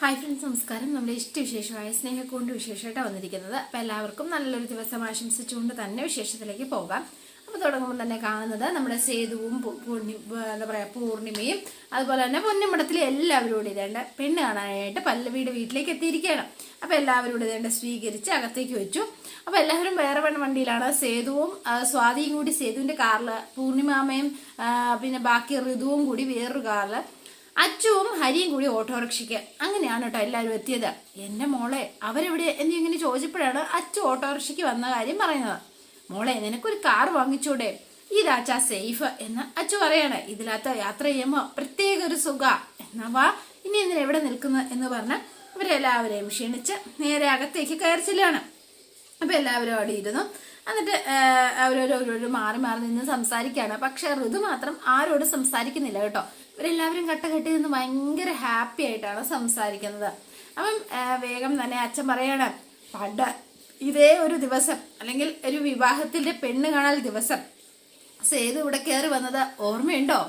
Hi friends നമസ്കാരം. നമ്മുടെ ഇഷ്ടവിശേഷമായ സ്നേഹക്കൊണ്ട് വിശേഷമായിട്ടാണ് വന്നിരിക്കുന്നത്. അപ്പം എല്ലാവർക്കും നല്ലൊരു ദിവസം ആശംസിച്ചുകൊണ്ട് തന്നെ വിശേഷത്തിലേക്ക് പോകാം. അപ്പോൾ തുടങ്ങുമ്പോൾ തന്നെ കാണുന്നത് നമ്മുടെ സേതുവും പൂർണി പൂർണി എന്താ പറയുക പൂർണിമയും അതുപോലെ തന്നെ പൊന്നിമടത്തിലെ എല്ലാവരോടും ഇതേണ്ട പെണ്ണ് കാണാനായിട്ട് പല്ലവിയുടെ വീട്ടിലേക്ക് എത്തിയിരിക്കുകയാണ്. അപ്പോൾ എല്ലാവരോടും ഇതേണ്ട സ്വീകരിച്ച് അകത്തേക്ക് വെച്ചു. അപ്പോൾ എല്ലാവരും വേറെ വേണ വണ്ടിയിലാണ്. സേതുവും സ്വാതിയും കൂടി സേതുവിന്റെ കാറിൽ പൂർണിമാമയും പിന്നെ ബാക്കി ഋതുവും കൂടി വേറൊരു കാറിൽ അച്ചുവും ഹരിയും കൂടി ഓട്ടോറിക്ഷയ്ക്ക്. അങ്ങനെയാണ് കേട്ടോ എല്ലാവരും എത്തിയത്. എന്റെ മോളെ അവരെവിടെ? എന്ന് ഇങ്ങനെ ചോദിച്ചപ്പോഴാണ് അച്ചു ഓട്ടോറിക്ഷയ്ക്ക് വന്ന കാര്യം പറയുന്നത്. മോളെ നിനക്കൊരു കാർ വാങ്ങിച്ചൂടെ? ഇതാച്ചാ സേഫ് എന്ന് അച്ചു പറയാണ്. ഇതിലാത്ത യാത്ര ചെയ്യുമ്പോൾ പ്രത്യേക ഒരു സുഖ. എന്നാ വാ ഇനി എന്തിനാ എവിടെ നിൽക്കുന്നു? എന്ന് പറഞ്ഞ് ഇവരെല്ലാവരെയും ക്ഷീണിച്ച് നേരെ അകത്തേക്ക് കയറി ചെല്ലുകയാണ്. അപ്പൊ എല്ലാവരും അവിടെ ഇരുന്നു. എന്നിട്ട് അവരോരോരോരോ മാറി മാറി നിന്ന് സംസാരിക്കുകയാണ്. പക്ഷെ ഋതു മാത്രം ആരോട് സംസാരിക്കുന്നില്ല കേട്ടോ. ഇവരെല്ലാവരും കട്ടകെട്ടി നിന്ന് ഭയങ്കര ഹാപ്പി ആയിട്ടാണ് സംസാരിക്കുന്നത്. അപ്പം വേഗം തന്നെ അച്ഛൻ പറയാണ് പണ്ട് ഇതേ ഒരു ദിവസം അല്ലെങ്കിൽ ഒരു വിവാഹത്തിന്റെ പെണ്ണ് കാണൽ ദിവസം സേതു ഇവിടെ കയറി വന്നത് ഓർമ്മയുണ്ടോ?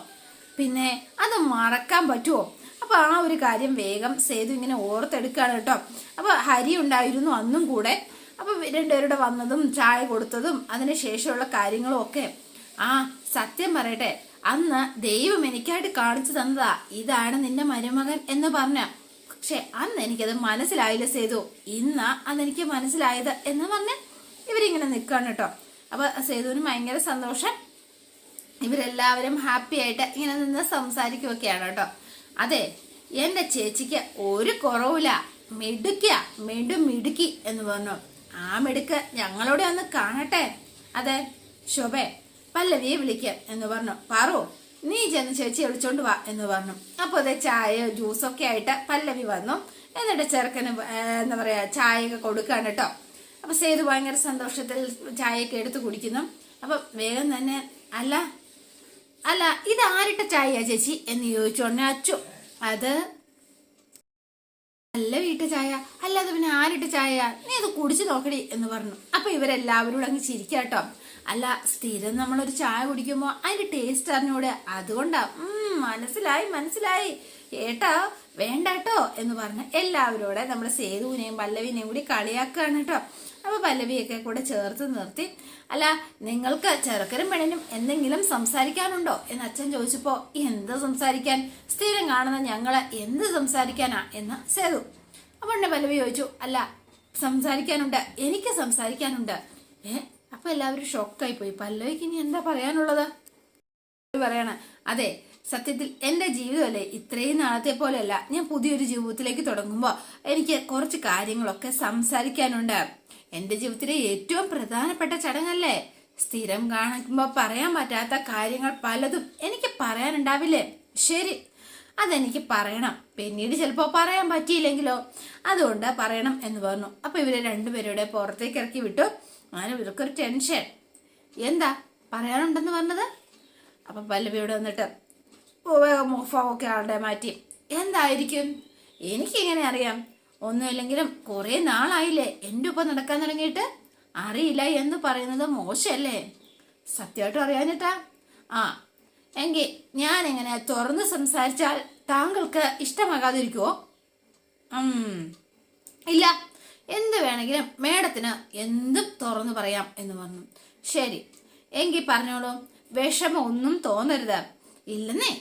പിന്നെ അത് മറക്കാൻ പറ്റുമോ അപ്പൊ ആ ഒരു കാര്യം വേഗം സേതു ഇങ്ങനെ ഓർത്തെടുക്കാണ് കേട്ടോ. അപ്പൊ ഹരി ഉണ്ടായിരുന്നു അന്നും കൂടെ. അപ്പൊ രണ്ടുപേരുടെ വന്നതും ചായ കൊടുത്തതും അതിന് ശേഷമുള്ള കാര്യങ്ങളും ഒക്കെ. ആ സത്യം പറയട്ടെ. അന്ന് ദൈവം എനിക്കായിട്ട് കാണിച്ചു തന്നതാ. ഇതാണ് നിന്റെ മരുമകൻ എന്ന് പറഞ്ഞ. പക്ഷെ അന്ന് എനിക്കത് മനസ്സിലായില്ല സേതു. ഇന്നാ അന്ന് എനിക്ക് മനസ്സിലായത് എന്ന് പറഞ്ഞ് ഇവരിങ്ങനെ നിൽക്കാണ് കേട്ടോ. അപ്പൊ സേതുവിന് ഭയങ്കര സന്തോഷം. ഇവരെല്ലാവരും ഹാപ്പി ആയിട്ട് ഇങ്ങനെ നിന്ന് സംസാരിക്കുകയൊക്കെയാണ് കേട്ടോ. അതെ എന്റെ ചേച്ചിക്ക് ഒരു കുറവില്ല മിടുക്കിയ. മിടു മിടുക്കി എന്ന് പറഞ്ഞു. ആ മിടുക്ക് ഞങ്ങളോട് ഒന്ന് കാണട്ടെ. അതെ ശോഭേ പല്ലവിയെ വിളിക്ക എന്ന് പറഞ്ഞു. പാറു നീ ചെന്ന് ചേച്ചി വിളിച്ചോണ്ട് വാ എന്ന് പറഞ്ഞു. അപ്പൊ അതെ ചായ ജ്യൂസൊക്കെ ആയിട്ട് പല്ലവി വന്നു. എന്നിട്ട് ചെറുക്കന് എന്താ പറയാ ചായയൊക്കെ കൊടുക്കാണ് കേട്ടോ. അപ്പൊ സേതു ഭയങ്കര സന്തോഷത്തിൽ ചായയൊക്കെ എടുത്ത് കുടിക്കുന്നു. അപ്പൊ വേഗം തന്നെ അല്ല അല്ല ഇത് ആരിട്ട ചായയാ ചേച്ചി എന്ന് ചോദിച്ചോടനെ അച്ചു. അത് നല്ല വീട്ടു ചായ അല്ലാതെ പിന്നെ ആരിട്ട് ചായ? നീ അത് കുടിച്ചു നോക്കടി എന്ന് പറഞ്ഞു. അപ്പൊ ഇവരെല്ലാവരും അങ്ങ് ചിരിക്കാട്ടോ. അല്ല സ്ഥിരം നമ്മളൊരു ചായ കുടിക്കുമ്പോ അതിന്റെ ടേസ്റ്റ് അറിഞ്ഞൂടെ? അതുകൊണ്ടാ. ഉം മനസ്സിലായി മനസ്സിലായി. ഏട്ടാ വേണ്ടട്ടോ എന്ന് പറഞ്ഞ് എല്ലാവരോടെ നമ്മുടെ സേതുവിനെയും പല്ലവിനെയും കൂടി കളിയാക്കുകയാണ് കേട്ടോ. അപ്പൊ പല്ലവിയൊക്കെ കൂടെ ചേർത്ത് നിർത്തി. അല്ല നിങ്ങൾക്ക് ചെറുക്കനും പെണ്ണിനും എന്തെങ്കിലും സംസാരിക്കാനുണ്ടോ? എന്ന് അച്ഛൻ ചോദിച്ചപ്പോൾ എന്ത് സംസാരിക്കാൻ? സ്ഥിരം കാണുന്ന ഞങ്ങൾ എന്ത് സംസാരിക്കാനാ? എന്ന് സേതു. അപ്പോൾ എന്നെ പല്ലവി ചോദിച്ചു അല്ല സംസാരിക്കാനുണ്ട്. എനിക്ക് സംസാരിക്കാനുണ്ട്. ഏ അപ്പൊ എല്ലാവരും ഷോക്കായി പോയി. പല്ലവിക്ക് ഇനി എന്താ പറയാനുള്ളത്? പറയണ അതെ സത്യത്തിൽ എന്റെ ജീവിതമല്ലേ ഇത്രയും നാളത്തെ പോലെയല്ല. ഞാൻ പുതിയൊരു ജീവിതത്തിലേക്ക് തുടങ്ങുമ്പോൾ എനിക്ക് കുറച്ച് കാര്യങ്ങളൊക്കെ സംസാരിക്കാനുണ്ട്. എന്റെ ജീവിതത്തിലെ ഏറ്റവും പ്രധാനപ്പെട്ട ചടങ്ങല്ലേ? സ്ഥിരം കാണുമ്പോൾ പറയാൻ പറ്റാത്ത കാര്യങ്ങൾ പലതും എനിക്ക് പറയാനുണ്ടാവില്ലേ? ശരി അതെനിക്ക് പറയണം. പിന്നീട് ചിലപ്പോൾ പറയാൻ പറ്റിയില്ലെങ്കിലോ? അതുകൊണ്ട് പറയണം എന്ന് പറഞ്ഞു. അപ്പൊ ഇവരെ രണ്ടുപേരുടെ പുറത്തേക്ക് ഇറക്കി വിട്ടു. അങ്ങനെ ഇവർക്കൊരു ടെൻഷൻ. എന്താ പറയാനുണ്ടെന്ന് പറഞ്ഞത്? അപ്പൊ പല്ലവിയോട് വന്നിട്ട് മുഖമൊക്കെ ആളുടെ മാറ്റി. എന്തായിരിക്കും? എനിക്കിങ്ങനെ അറിയാം. ഒന്നുമില്ലെങ്കിലും കുറെ നാളായില്ലേ എന്റെ ഒപ്പം നടക്കാൻ തുടങ്ങിയിട്ട്? അറിയില്ല എന്ന് പറയുന്നത് മോശമല്ലേ? സത്യമായിട്ടും അറിയാഞ്ഞിട്ടാ? ആ എങ്കിൽ ഞാൻ എങ്ങനെ തുറന്ന് സംസാരിച്ചാൽ താങ്കൾക്ക് ഇഷ്ടമാകാതിരിക്കുമോ ഇല്ല എന്ത് വേണമെങ്കിലും മേഡത്തിന് എന്തും തുറന്നു പറയാം എന്ന് പറഞ്ഞു. ശരി എങ്കിൽ പറഞ്ഞോളൂ. വിഷമൊന്നും തോന്നരുത്. ഇല്ലെന്നേ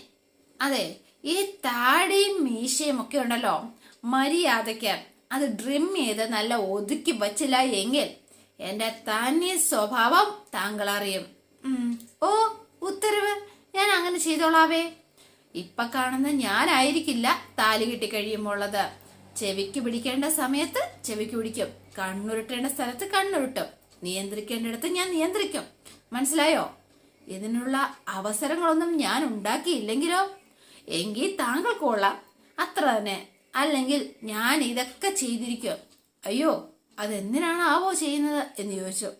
അതെ ഈ താടിയും മീശയും ഒക്കെ ഉണ്ടല്ലോ. മര്യാദയ്ക്ക് അത് ഡ്രിം ചെയ്ത് നല്ല ഒതുക്കി വച്ചില്ല എങ്കിൽ എന്റെ തന്നെ സ്വഭാവം താങ്കൾ അറിയും ഓ ഉത്തരവ്. ഞാൻ അങ്ങനെ ചെയ്തോളാവേ. ഇപ്പൊ കാണുന്ന ഞാനായിരിക്കില്ല താലി കിട്ടി കഴിയുമ്പോളത് ചെവിക്ക് പിടിക്കേണ്ട സമയത്ത് ചെവിക്ക് പിടിക്കും. കണ്ണുരുട്ടേണ്ട സ്ഥലത്ത് കണ്ണുരുട്ടും. നിയന്ത്രിക്കേണ്ടിടത്ത് ഞാൻ നിയന്ത്രിക്കും. മനസ്സിലായോ? ഇതിനുള്ള അവസരങ്ങളൊന്നും ഞാൻ ഉണ്ടാക്കിയില്ലെങ്കിലോ? എങ്കിൽ താങ്കൾക്കുള്ള കൊള്ളാം അത്ര തന്നെ. അല്ലെങ്കിൽ ഞാൻ ഇതൊക്കെ ചെയ്തിരിക്കുക അയ്യോ അതെന്തിനാണ് ആവോ ചെയ്യുന്നത് എന്ന് ചോദിച്ചു.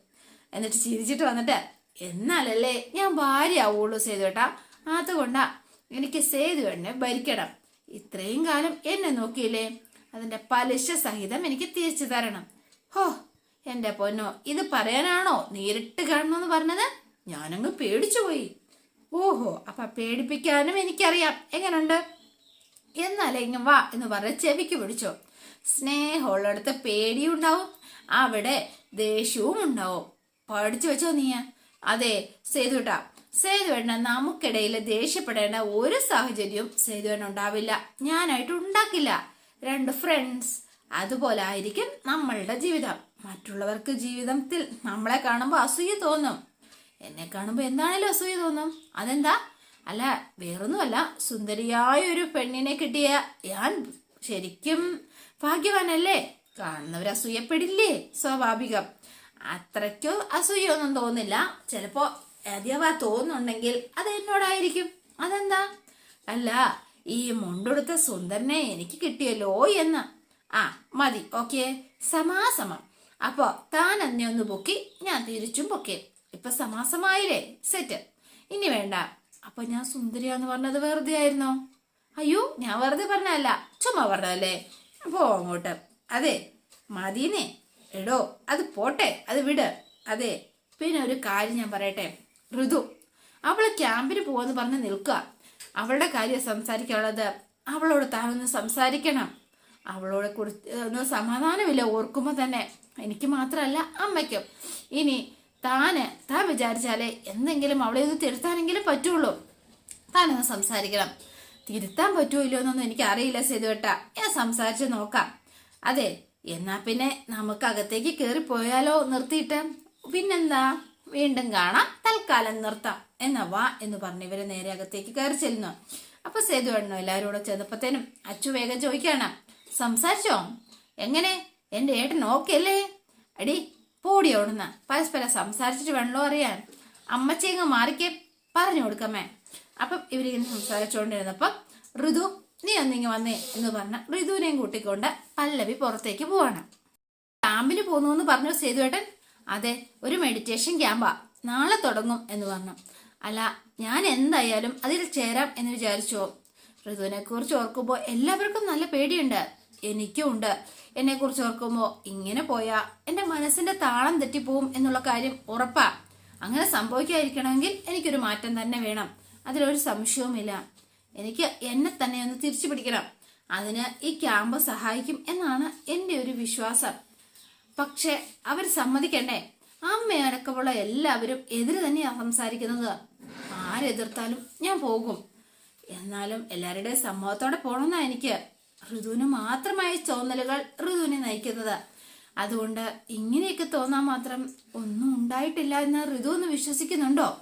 എന്നിട്ട് ചിരിച്ചിട്ട് വന്നിട്ട് എന്നാലല്ലേ ഞാൻ ഭാര്യ ആവുള്ളൂ സേതുവേട്ടാ. അതുകൊണ്ടാ എനിക്ക് സേതു സേതുവേട്ടനെ ഭരിക്കണം. ഇത്രയും കാലം എന്നെ നോക്കിയില്ലേ? അതിന്റെ പലിശ സഹിതം എനിക്ക് തിരിച്ചു തരണം. ഹോ എന്റെ പൊന്നോ ഇത് പറയാനാണോ നേരിട്ട് കാണണമെന്ന് പറഞ്ഞത്? ഞാനങ്ങ് പേടിച്ചു പോയി ഓഹോ അപ്പൊ പേടിപ്പിക്കാനും എനിക്കറിയാം. എങ്ങനുണ്ട്? എന്നാലേ വാ എന്ന് പറഞ്ഞ് ചെവിക്ക് പിടിച്ചു. സ്നേഹമുള്ളിടത്ത് പേടിയും ഉണ്ടാവും അവിടെ ദേഷ്യവും ഉണ്ടാവും. പഠിച്ചു വെച്ചോ നീയ? അതെ സേതുട്ടാ സേതുവേണ്ണ നമുക്കിടയിൽ ദേഷ്യപ്പെടേണ്ട ഒരു സാഹചര്യവും സേതുവേട്ടൻ ഉണ്ടാവില്ല. ഞാനായിട്ട് ഉണ്ടാക്കില്ല. രണ്ട് ഫ്രണ്ട്സ് അതുപോലെ ആയിരിക്കും നമ്മളുടെ ജീവിതം. മറ്റുള്ളവർക്ക് ജീവിതത്തിൽ നമ്മളെ കാണുമ്പോൾ അസൂയ തോന്നും. എന്നെ കാണുമ്പോൾ എന്താണേലും അസൂയ തോന്നും. അതെന്താ? അല്ല വേറൊന്നുമല്ല. സുന്ദരിയായ ഒരു പെണ്ണിനെ കിട്ടിയ ഞാൻ ശരിക്കും ഭാഗ്യവാനല്ലേ? കാണുന്നവർ അസൂയപ്പെടില്ലേ സ്വാഭാവികം. അത്രയ്ക്കോ അസൂയൊന്നും തോന്നില്ല. ചിലപ്പോ അഥവാ തോന്നുന്നുണ്ടെങ്കിൽ അത് എന്നോടായിരിക്കും. അതെന്താ? അല്ല ഈ മുണ്ടെടുത്ത സുന്ദരനെ എനിക്ക് കിട്ടിയല്ലോ എന്ന്. ആ മതി ഓക്കെ. സമാസമം. അപ്പോ താൻ അന്നെ ഒന്ന് പൊക്കി ഞാൻ തിരിച്ചും പൊക്കി. ഇപ്പൊ സമാസമായില്ലേ? സെറ്റ്. ഇനി വേണ്ട. അപ്പൊ ഞാൻ സുന്ദരിയാന്ന് പറഞ്ഞത് വെറുതെ ആയിരുന്നോ? അയ്യോ ഞാൻ വെറുതെ പറഞ്ഞല്ല ചുമ്മാ പറഞ്ഞല്ലേ പോ അങ്ങോട്ട്. അതെ മതിനെ എടോ അത് പോട്ടെ അത് വിട്. അതെ പിന്നെ ഒരു കാര്യം ഞാൻ പറയട്ടെ. ഋതു അവൾ ക്യാമ്പിന് പോവാന്ന് പറഞ്ഞ് നിൽക്കുക. അവളുടെ കാര്യം സംസാരിക്കാനുള്ളത് അവളോട് താനൊന്ന് സംസാരിക്കണം. അവളോട് കുറിച്ച് ഒന്ന് സമാധാനമില്ല ഓർക്കുമ്പോൾ തന്നെ. എനിക്ക് മാത്രമല്ല അമ്മയ്ക്കും. ഇനി താന് താൻ വിചാരിച്ചാലേ എന്തെങ്കിലും അവളെ ഒന്ന് തിരുത്താനെങ്കിലും പറ്റുള്ളൂ. താനൊന്ന് സംസാരിക്കണം. തിരുത്താൻ പറ്റുമോ ഇല്ലയോ എന്നൊന്നും എനിക്ക് അറിയില്ല സേതുവേട്ട. ഞാൻ സംസാരിച്ച് നോക്കാം. അതെ എന്നാ പിന്നെ നമുക്ക് അകത്തേക്ക് കയറി പോയാലോ നിർത്തിയിട്ട്? പിന്നെന്താ? വീണ്ടും കാണാം. തൽക്കാലം നിർത്താം. എന്നാ വാ എന്ന് പറഞ്ഞ് ഇവർ നേരെ അകത്തേക്ക് കയറി ചെല്ലുന്നു. അപ്പൊ സേതു എണ്ണോ എല്ലാവരും കൂടെ ചെന്നപ്പത്തേനും അച്ചു വേഗം ചോദിക്കാണ് സംസാരിച്ചോ? എങ്ങനെ? എന്റെ ഏട്ടൻ ഓക്കെ അല്ലേ? അടി പോടി ഓടുന്ന പരസ്പരം സംസാരിച്ചിട്ട് വേണല്ലോ അറിയാൻ. അമ്മച്ചേങ്ങ മാറിക്കെ പറഞ്ഞു കൊടുക്കമ്മേ അപ്പം ഇവരിങ്ങനെ സംസാരിച്ചുകൊണ്ടിരുന്നപ്പം ഋതു നീ ഒന്നിങ്ങ് വന്നേ എന്ന് പറഞ്ഞ ഋതുവിനെയും കൂട്ടിക്കൊണ്ട് പല്ലവി പുറത്തേക്ക് പോവാണ്. ക്യാമ്പിന് പോന്നു എന്ന് പറഞ്ഞു സേതുവേട്ടൻ? അതെ ഒരു മെഡിറ്റേഷൻ ക്യാമ്പാ നാളെ തുടങ്ങും എന്ന് പറഞ്ഞു. അല്ല ഞാൻ എന്തായാലും അതിൽ ചേരാം എന്ന് വിചാരിച്ചോ. ഋതുവിനെ കുറിച്ച് ഓർക്കുമ്പോൾ എല്ലാവർക്കും നല്ല പേടിയുണ്ട്. എനിക്കും ഉണ്ട് എന്നെ കുറിച്ച് ഓർക്കുമ്പോൾ ഇങ്ങനെ പോയാ എന്റെ മനസ്സിന്റെ താളം തെറ്റിപ്പോവും എന്നുള്ള കാര്യം ഉറപ്പാ. അങ്ങനെ സംഭവിക്കാതിരിക്കണമെങ്കിൽ എനിക്കൊരു മാറ്റം തന്നെ വേണം. അതിലൊരു സംശയവുമില്ല. എനിക്ക് എന്നെ തന്നെ ഒന്ന് തിരിച്ചു പിടിക്കണം. അതിന് ഈ ക്യാമ്പ് സഹായിക്കും എന്നാണ് എന്റെ ഒരു വിശ്വാസം. പക്ഷെ അവർ സമ്മതിക്കണ്ടേ? അമ്മയടക്കമുള്ള എല്ലാവരും എതിര് തന്നെയാണ് സംസാരിക്കുന്നത്. ആരെതിർത്താലും ഞാൻ പോകും. എന്നാലും എല്ലാവരുടെയും സമ്മതത്തോടെ പോകണമെന്നാ എനിക്ക്. ഋതുവിന് മാത്രമായ ചോന്നലുകൾ ഋതുവിനെ നയിക്കുന്നത്. അതുകൊണ്ട് ഇങ്ങനെയൊക്കെ തോന്നാൻ മാത്രം ഒന്നും ഉണ്ടായിട്ടില്ല എന്ന് ഋതു ഒന്ന് വിശ്വസിക്കുന്നുണ്ടോ?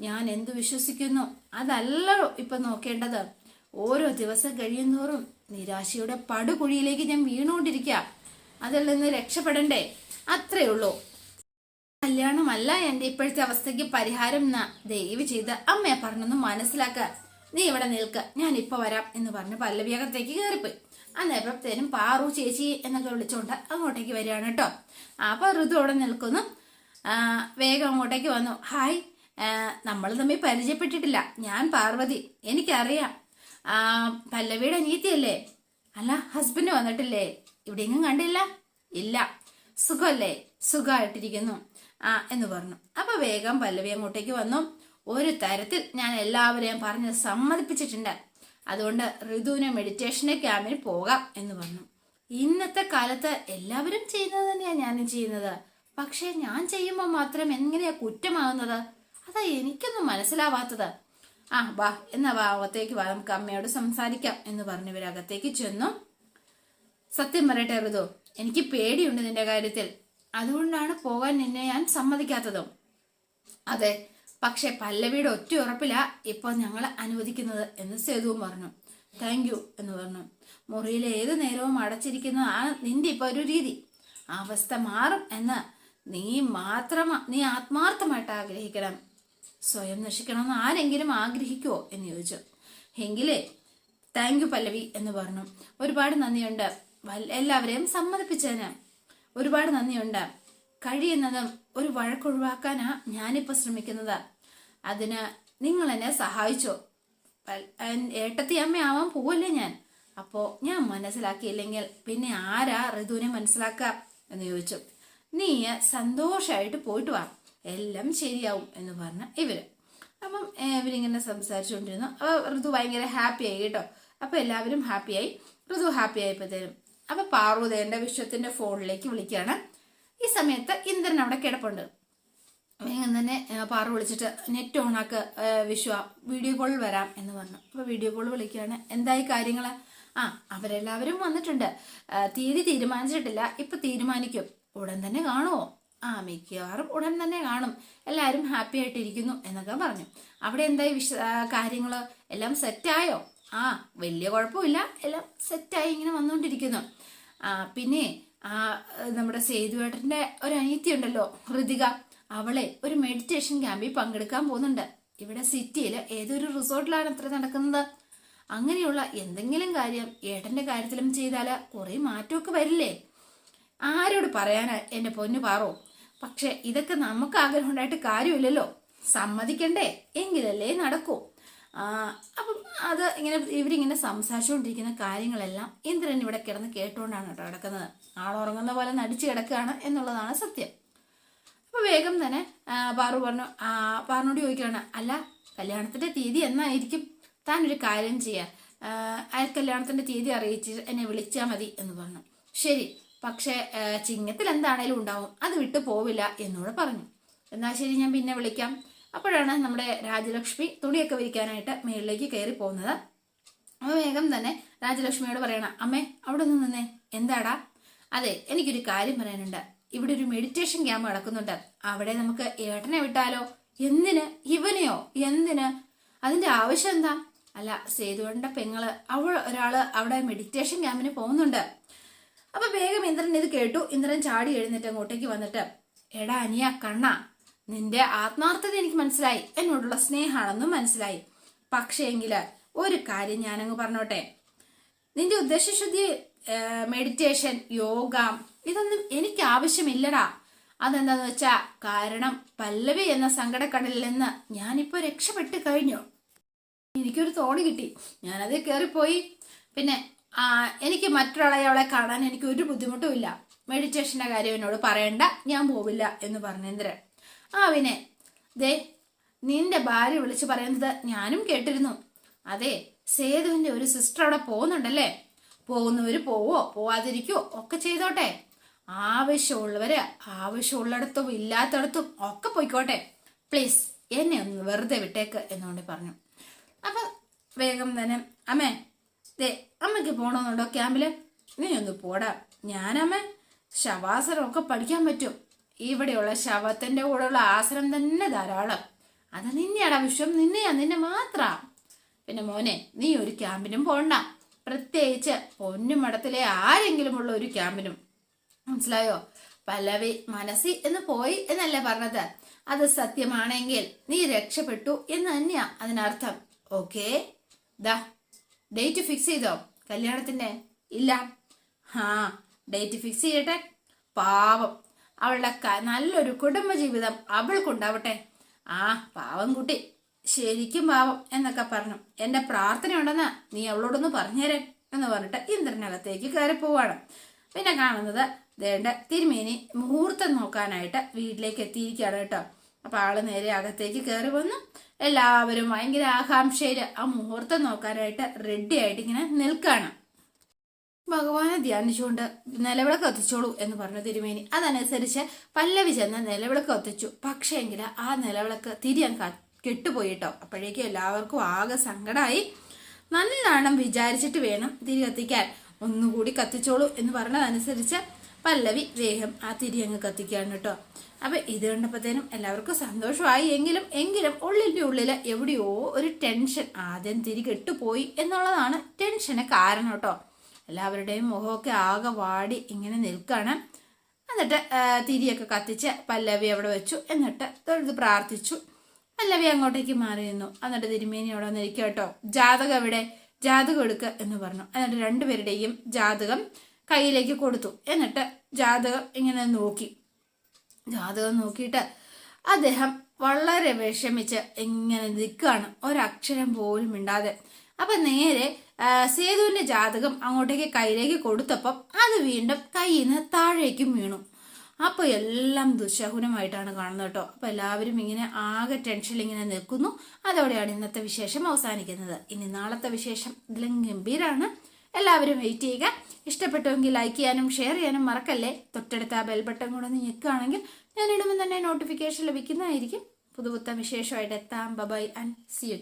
ഞാൻ എന്തു വിശ്വസിക്കുന്നു? അതല്ല ഇപ്പൊ നോക്കേണ്ടത്. ഓരോ ദിവസം കഴിയുന്തോറും നിരാശയുടെ പടുകുഴിയിലേക്ക് ഞാൻ വീണുകൊണ്ടിരിക്കുക. അതിൽ നിന്ന് രക്ഷപ്പെടണ്ടേ? അത്രേ ഉള്ളൂ കല്യാണമല്ല എന്റെ ഇപ്പോഴത്തെ അവസ്ഥയ്ക്ക് പരിഹാരം ദയവ് ചെയ്ത് അമ്മയെ പറഞ്ഞൊന്ന് മനസ്സിലാക്ക. നീ ഇവിടെ നിൽക്ക ഞാൻ ഇപ്പൊ വരാം എന്ന് പറഞ്ഞ് പല്ലവിയകത്തേക്ക് കയറിപ്പോയി. അന്നേരത്തേനും പാറു ചേച്ചി എന്നൊക്കെ വിളിച്ചുകൊണ്ട് അങ്ങോട്ടേക്ക് വരികയാണ് കേട്ടോ. അപ്പൊ ഋതു അവിടെ നിൽക്കുന്നു. വേഗം അങ്ങോട്ടേക്ക് വന്നു. ഹായ്. നമ്മൾ തമ്മിൽ പരിചയപ്പെട്ടിട്ടില്ല. ഞാൻ പാർവതി. എനിക്കറിയാം. പല്ലവിയുടെ അനിയത്തിയല്ലേ? അല്ല ഹസ്ബൻഡ് വന്നിട്ടില്ലേ? ഇവിടെയെങ്കിലും കണ്ടില്ല? ഇല്ല. സുഖമല്ലേ? സുഖമായിട്ടിരിക്കുന്നു. ആ എന്ന് പറഞ്ഞു. അപ്പൊ വേഗം പല്ലവി അങ്ങോട്ടേക്ക് വന്നു. ഒരു തരത്തിൽ ഞാൻ എല്ലാവരെയും പറഞ്ഞ് സമ്മതിപ്പിച്ചിട്ടുണ്ട്. അതുകൊണ്ട് ഋതുവിന് മെഡിറ്റേഷന് ക്യാമ്പിന് പോകാം എന്ന് പറഞ്ഞു. ഇന്നത്തെ കാലത്ത് എല്ലാവരും ചെയ്യുന്നത് തന്നെയാണ് ഞാനും ചെയ്യുന്നത്. പക്ഷേ ഞാൻ ചെയ്യുമ്പോൾ മാത്രം എങ്ങനെയാ കുറ്റമാകുന്നത്? അതാ എനിക്കൊന്നും മനസ്സിലാവാത്തത്. ആ വാ എന്നാ വാ അകത്തേക്ക് വാ നമുക്ക് അമ്മയോട് സംസാരിക്കാം എന്ന് പറഞ്ഞു ഇവർ അകത്തേക്ക് ചെന്നു. സത്യം പറയട്ടെ ഋതു എനിക്ക് പേടിയുണ്ട് നിന്റെ കാര്യത്തിൽ. അതുകൊണ്ടാണ് പോകാൻ നിന്നെ ഞാൻ സമ്മതിക്കാത്തതും. അതെ പക്ഷെ പല്ലവിയുടെ ഒറ്റ ഉറപ്പില ഇപ്പോൾ ഞങ്ങൾ അനുവദിക്കുന്നത് എന്ന് സേതുവും പറഞ്ഞു. താങ്ക് യു എന്ന് പറഞ്ഞു. മുറിയിൽ ഏത് നേരവും അടച്ചിരിക്കുന്നതാണ് നിന്റെ ഇപ്പൊ ഒരു രീതി. അവസ്ഥ മാറും എന്ന് നീ മാത്രം നീ ആത്മാർത്ഥമായിട്ട് ആഗ്രഹിക്കണം. സ്വയം നശിക്കണമെന്ന് ആരെങ്കിലും ആഗ്രഹിക്കുവോ? എന്ന് ചോദിച്ചു. എങ്കിലേ താങ്ക് യു പല്ലവി എന്ന് പറഞ്ഞു. ഒരുപാട് നന്ദിയുണ്ട്. എല്ലാവരെയും സമ്മതിപ്പിച്ചതിന് ഒരുപാട് നന്ദിയുണ്ട്. കഴിയുന്നതും ഒരു വഴക്കൊഴിവാക്കാനാ ഞാനിപ്പോ ശ്രമിക്കുന്നത്. അതിന് നിങ്ങൾ എന്നെ സഹായിച്ചോ ഏട്ടത്തി അമ്മയാവാൻ പോവല്ലേ ഞാൻ? അപ്പോ ഞാൻ മനസ്സിലാക്കിയില്ലെങ്കിൽ പിന്നെ ആരാ ഋതുവിനെ മനസ്സിലാക്കുക? എന്ന് ചോദിച്ചു. നീ സന്തോഷമായിട്ട് പോയിട്ട് വാ. എല്ലാം ശരിയാവും എന്ന് പറഞ്ഞ ഇവർ. അപ്പം ഇവരിങ്ങനെ സംസാരിച്ചുകൊണ്ടിരുന്നു. ഋതു ഭയങ്കര ഹാപ്പി ആയി കേട്ടോ. അപ്പൊ എല്ലാവരും ഹാപ്പിയായി ഋതു ഹാപ്പി ആയപ്പോഴത്തേനും അപ്പൊ പാർവതേന്റെ വിശ്വത്തിന്റെ ഫോണിലേക്ക് വിളിക്കുകയാണ്. ഈ സമയത്ത് ഇന്ദ്രൻ അവിടെ കിടപ്പുണ്ട്. വേഗം തന്നെ പാറ വിളിച്ചിട്ട് നെറ്റ് ഓണാക്ക് വിശ്വ വീഡിയോ കോൾ വരാം എന്ന് പറഞ്ഞു. അപ്പൊ വീഡിയോ കോൾ വിളിക്കുകയാണ് എന്തായി കാര്യങ്ങൾ ആ അവരെല്ലാവരും വന്നിട്ടുണ്ട്. തീയതി തീരുമാനിച്ചിട്ടില്ല. ഇപ്പൊ തീരുമാനിക്കും. ഉടൻ തന്നെ കാണുമോ ആ മിക്കവാറും ഉടൻ തന്നെ കാണും. എല്ലാവരും ഹാപ്പി ആയിട്ടിരിക്കുന്നു എന്നൊക്കെ പറഞ്ഞു. അവിടെ എന്തായി വിശ കാര്യങ്ങൾ എല്ലാം സെറ്റായോ ആ വലിയ കുഴപ്പമില്ല. എല്ലാം സെറ്റായി ഇങ്ങനെ വന്നുകൊണ്ടിരിക്കുന്നു ആ പിന്നെ ആ നമ്മുടെ സേതുവേട്ടന്റെ ഒരു അനിയത്തി ഉണ്ടല്ലോ ഹൃതിക. അവളെ ഒരു മെഡിറ്റേഷൻ ക്യാമ്പിൽ പങ്കെടുക്കാൻ പോകുന്നുണ്ട്. ഇവിടെ സിറ്റിയിൽ ഏതൊരു റിസോർട്ടിലാണ് അത്ര നടക്കുന്നത്? അങ്ങനെയുള്ള എന്തെങ്കിലും കാര്യം ഏട്ടന്റെ കാര്യത്തിലും ചെയ്താൽ കുറെ മാറ്റമൊക്കെ വരില്ലേ? ആരോട് പറയാനാ എന്റെ പൊന്നു പാറോ? പക്ഷെ ഇതൊക്കെ നമുക്ക് ആഗ്രഹം ഉണ്ടായിട്ട് കാര്യമില്ലല്ലോ. സമ്മതിക്കണ്ടേ? എങ്കിലല്ലേ നടക്കൂ. അപ്പം അത് ഇങ്ങനെ ഇവരിങ്ങനെ സംസാരിച്ചുകൊണ്ടിരിക്കുന്ന കാര്യങ്ങളെല്ലാം ഇന്ദ്രൻ ഇവിടെ കിടന്ന് കേട്ടുകൊണ്ടാണ് കേട്ടോ കിടക്കുന്നത് ആളുറങ്ങുന്ന പോലെ നടിച്ചു കിടക്കുകയാണ് എന്നുള്ളതാണ് സത്യം. അപ്പൊ വേഗം തന്നെ പാറു പറഞ്ഞു ആ പാറിനോട് ചോദിക്കുകയാണ് അല്ല കല്യാണത്തിന്റെ തീയതി എന്നായിരിക്കും? ഒരു കാര്യം ചെയ്യാൻ അയാൾ കല്യാണത്തിന്റെ തീയതി അറിയിച്ച് എന്നെ വിളിച്ചാൽ മതി എന്ന് പറഞ്ഞു. ശരി പക്ഷേ ചിങ്ങത്തിൽ എന്താണേലും ഉണ്ടാവും. അത് വിട്ടു പോവില്ല എന്നോട് പറഞ്ഞു. എന്നാൽ ശരി ഞാൻ പിന്നെ വിളിക്കാം. അപ്പോഴാണ് നമ്മുടെ രാജലക്ഷ്മി തുണിയൊക്കെ വിരിക്കാനായിട്ട് മേളിലേക്ക് കയറി പോകുന്നത്. അപ്പൊ വേഗം തന്നെ രാജലക്ഷ്മിയോട് പറയണം അമ്മേ അവിടെ നിന്ന് നിന്നേ. എന്താടാ? അതെ എനിക്കൊരു കാര്യം പറയാനുണ്ട്. ഇവിടെ ഒരു മെഡിറ്റേഷൻ ക്യാമ്പ് നടക്കുന്നുണ്ട്. അവിടെ നമുക്ക് ഏട്ടനെ വിട്ടാലോ? എന്തിന്? ഇവനെയോ? എന്തിന്? അതിന്റെ ആവശ്യം എന്താ? അല്ല സേതുവന്റെ പെങ്ങൾ അവൾ ഒരാൾ അവിടെ മെഡിറ്റേഷൻ ക്യാമ്പിന് പോകുന്നുണ്ട്. അപ്പൊ വേഗം ഇന്ദ്രൻ ഇത് കേട്ടു. ഇന്ദ്രൻ ചാടി എഴുന്നേറ്റ് അങ്ങോട്ടേക്ക് വന്നിട്ട് എടാ അനിയ കണ്ണ നിന്റെ ആത്മാർത്ഥത എനിക്ക് മനസ്സിലായി. എന്നോടുള്ള സ്നേഹമാണെന്നും മനസ്സിലായി. പക്ഷേങ്കിൽ ഒരു കാര്യം ഞാനങ്ങ് പറഞ്ഞോട്ടെ. നിന്റെ ഉദ്ദേശശുദ്ധി മെഡിറ്റേഷൻ യോഗ ഇതൊന്നും എനിക്ക് ആവശ്യമില്ലടാ അതെന്താന്ന് വെച്ചാ കാരണം പല്ലവി എന്ന സങ്കടക്കടലിൽ നിന്ന് ഞാനിപ്പോ രക്ഷപ്പെട്ട് കഴിഞ്ഞു. എനിക്കൊരു തോണി കിട്ടി. ഞാനത് കയറിപ്പോയി പിന്നെ എനിക്ക് മറ്റൊരാളെ അവളെ കാണാൻ എനിക്ക് ഒരു ബുദ്ധിമുട്ടും ഇല്ല. മെഡിറ്റേഷന്റെ കാര്യം എന്നോട് പറയണ്ട ഞാൻ പോവില്ല എന്ന് പറഞ്ഞേന്ദ്രൻ ആ പിന്നെ ദേ നിന്റെ ഭാര്യ വിളിച്ചു പറയുന്നത് ഞാനും കേട്ടിരുന്നു. അതെ സേതുവിന്റെ ഒരു സിസ്റ്റർ അവിടെ പോകുന്നുണ്ടല്ലേ? പോകുന്നവര് പോവോ? പോവാതിരിക്കോ? ഒക്കെ ചെയ്തോട്ടെ. ആവശ്യമുള്ളവര് ആവശ്യമുള്ളിടത്തും ഇല്ലാത്തടത്തും ഒക്കെ പോയിക്കോട്ടെ. പ്ലീസ് എന്നെ ഒന്ന് വെറുതെ വിട്ടേക്ക് എന്നുകൊണ്ട് പറഞ്ഞു. അപ്പൊ വേഗം തന്നെ അമ്മേ ദേ അമ്മയ്ക്ക് പോണോന്നുണ്ടോ ക്യാമ്പിൽ? നീ ഒന്ന് പോടാ. ഞാനമ്മ ശവാസനം ഒക്കെ പഠിക്കാൻ പറ്റും. ഇവിടെയുള്ള ശവത്തിന്റെ കൂടെയുള്ള ആസനം തന്നെ ധാരാളം. അത് നിന്നെയാടാ വിശ്വം നിന്നെയാ നിന്നെ മാത്ര. പിന്നെ മോനെ നീ ഒരു ക്യാമ്പിനും പോണ്ട. പ്രത്യേകിച്ച് പൊന്നുമടത്തിലെ ആരെങ്കിലും ഉള്ള ഒരു ക്യാമ്പിനും. മനസ്സിലായോ? പല്ലവി മനസ്സി എന്ന് പോയി എന്നല്ലേ പറഞ്ഞത്? അത് സത്യമാണെങ്കിൽ നീ രക്ഷപ്പെട്ടു എന്ന് തന്നെയാ അതിനർത്ഥം. ഓക്കേ? ഡേറ്റ് ഫിക്സ് ചെയ്തോ? കല്യാണത്തിന്റെ? ഇല്ല. ആ ഡേറ്റ് ഫിക്സ് ചെയ്യട്ടെ? പാവം. അവളുടെ നല്ലൊരു നല്ലൊരു കുടുംബജീവിതം അവൾക്കുണ്ടാവട്ടെ. ആ പാവം കുട്ടി. ശരിക്കും പാവം എന്നൊക്കെ പറഞ്ഞു. എന്റെ പ്രാർത്ഥന പ്രാർത്ഥനയുണ്ടെന്ന് നീ അവളോടൊന്ന് പറഞ്ഞുതരേ എന്ന് പറഞ്ഞിട്ട് ഇന്ദ്രനകത്തേക്ക് കയറി പോവാണ് പിന്നെ കാണുന്നത് ദേണ്ട. തിരുമേനി മുഹൂർത്തം നോക്കാനായിട്ട് വീട്ടിലേക്ക് എത്തിയിരിക്കുകയാണ് കേട്ടോ. അപ്പൊ ആൾ നേരെ അകത്തേക്ക് കയറി വന്നു. എല്ലാവരും ഭയങ്കര ആകാംക്ഷയിൽ ആ മുഹൂർത്തം നോക്കാനായിട്ട് റെഡി ആയിട്ട് ഇങ്ങനെ നിൽക്കാണ് ഭഗവാനെ ധ്യാനിച്ചുകൊണ്ട് നിലവിളക്ക് കത്തിച്ചോളൂ എന്ന് പറഞ്ഞു തിരുമേനി. അതനുസരിച്ച് പല്ലവി ചെന്ന് നിലവിളക്ക് കത്തിച്ചു. പക്ഷേ എങ്കിൽ ആ നിലവിളക്ക് തിരിയാൻ കെട്ടുപോയിട്ടോ അപ്പോഴേക്കും എല്ലാവർക്കും ആകെ സങ്കടമായി നല്ലോണം വിചാരിച്ചിട്ട് വേണം തിരി കത്തിക്കാൻ. ഒന്നുകൂടി കത്തിച്ചോളൂ എന്ന് പറഞ്ഞതനുസരിച്ച് പല്ലവി വേഗം ആ തിരി അങ്ങ് കത്തിക്കുകയാണ് കേട്ടോ. അപ്പൊ ഇത് കണ്ടപ്പോഴത്തേനും എല്ലാവർക്കും സന്തോഷമായി. എങ്കിലും എങ്കിലും ഉള്ളിന്റെ ഉള്ളിൽ എവിടെയോ ഒരു ടെൻഷൻ ആദ്യം തിരി കെട്ടുപോയി എന്നുള്ളതാണ് ടെൻഷന് കാരണം കേട്ടോ. എല്ലാവരുടെയും മുഖമൊക്കെ ആകെ വാടി ഇങ്ങനെ നിൽക്കുകയാണ് എന്നിട്ട് തിരിയൊക്കെ കത്തിച്ച് പല്ലവി അവിടെ വെച്ചു. എന്നിട്ട് തൊഴുത് പ്രാർത്ഥിച്ചു. പല്ലവി അങ്ങോട്ടേക്ക് മാറി നിന്നു. എന്നിട്ട് തിരുമേനി അവിടെ വന്നിരിക്കുക കേട്ടോ. ജാതകം എവിടെ? ജാതകം എടുക്കുക എന്ന് പറഞ്ഞു. എന്നിട്ട് രണ്ടുപേരുടെയും ജാതകം കയ്യിലേക്ക് കൊടുത്തു. എന്നിട്ട് ജാതകം ഇങ്ങനെ നോക്കി. ജാതകം നോക്കിയിട്ട് അദ്ദേഹം വളരെ വിഷമിച്ച് ഇങ്ങനെ നിൽക്കുകയാണ്. ഒരക്ഷരം പോലും ഇണ്ടാതെ അപ്പൊ നേരെ സേതുവിന്റെ ജാതകം അങ്ങോട്ടേക്ക് കയ്യിലേക്ക് കൊടുത്തപ്പം അത് വീണ്ടും കയ്യിൽ നിന്ന് താഴേക്കും വീണു. അപ്പോൾ എല്ലാം ദുശകുനമായിട്ടാണ് കാണുന്നത് കേട്ടോ. അപ്പോൾ എല്ലാവരും ഇങ്ങനെ ആകെ ടെൻഷനിൽ ഇങ്ങനെ നിൽക്കുന്നു. അതോടെയാണ് ഇന്നത്തെ വിശേഷം അവസാനിക്കുന്നത്. ഇനി നാളത്തെ വിശേഷം ഇതിലും ഗംഭീരാണ്. എല്ലാവരും വെയിറ്റ് ചെയ്യുക. ഇഷ്ടപ്പെട്ടുവെങ്കിൽ ലൈക്ക് ചെയ്യാനും ഷെയർ ചെയ്യാനും മറക്കല്ലേ? തൊട്ടടുത്ത ആ ബെൽ ബട്ടൺ കൂടെ ഒന്ന് ഞെക്കുകയാണെങ്കിൽ ഞാൻ ഇടുമ്പോൾ തന്നെ നോട്ടിഫിക്കേഷൻ ലഭിക്കുന്നതായിരിക്കും. പുതുപുത്തം വിശേഷമായിട്ട് എത്താം. Bye-bye and C U